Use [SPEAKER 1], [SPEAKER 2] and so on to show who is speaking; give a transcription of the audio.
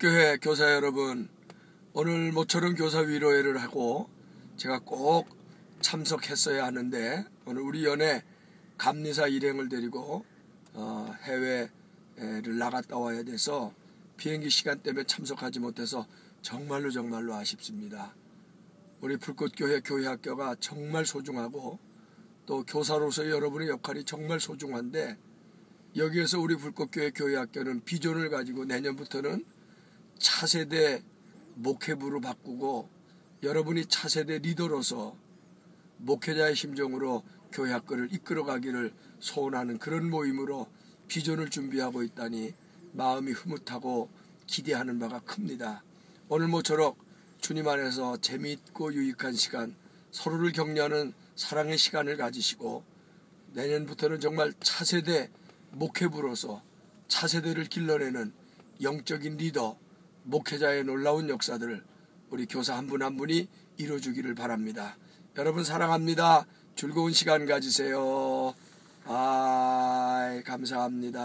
[SPEAKER 1] 불꽃교회 교사 여러분, 오늘 모처럼 교사 위로회를 하고 제가 꼭 참석했어야 하는데 오늘 우리 연애 감리사 일행을 데리고 어, 해외를 나갔다 와야 돼서 비행기 시간 때문에 참석하지 못해서 정말로 정말로 아쉽습니다. 우리 불꽃교회 교회학교가 정말 소중하고 또 교사로서 여러분의 역할이 정말 소중한데 여기에서 우리 불꽃교회 교회학교는 비전을 가지고 내년부터는 차세대 목회부로 바꾸고 여러분이 차세대 리더로서 목회자의 심정으로 교회학교를 이끌어가기를 소원하는 그런 모임으로 비전을 준비하고 있다니 마음이 흐뭇하고 기대하는 바가 큽니다. 오늘 모처럼 주님 안에서 재미있고 유익한 시간, 서로를 격려하는 사랑의 시간을 가지시고 내년부터는 정말 차세대 목회부로서 차세대를 길러내는 영적인 리더, 목회자의 놀라운 역사들을 우리 교사 한 분한 분이 이루어주기를 바랍니다. 여러분 사랑합니다. 즐거운 시간 가지세요. 아, 감사합니다.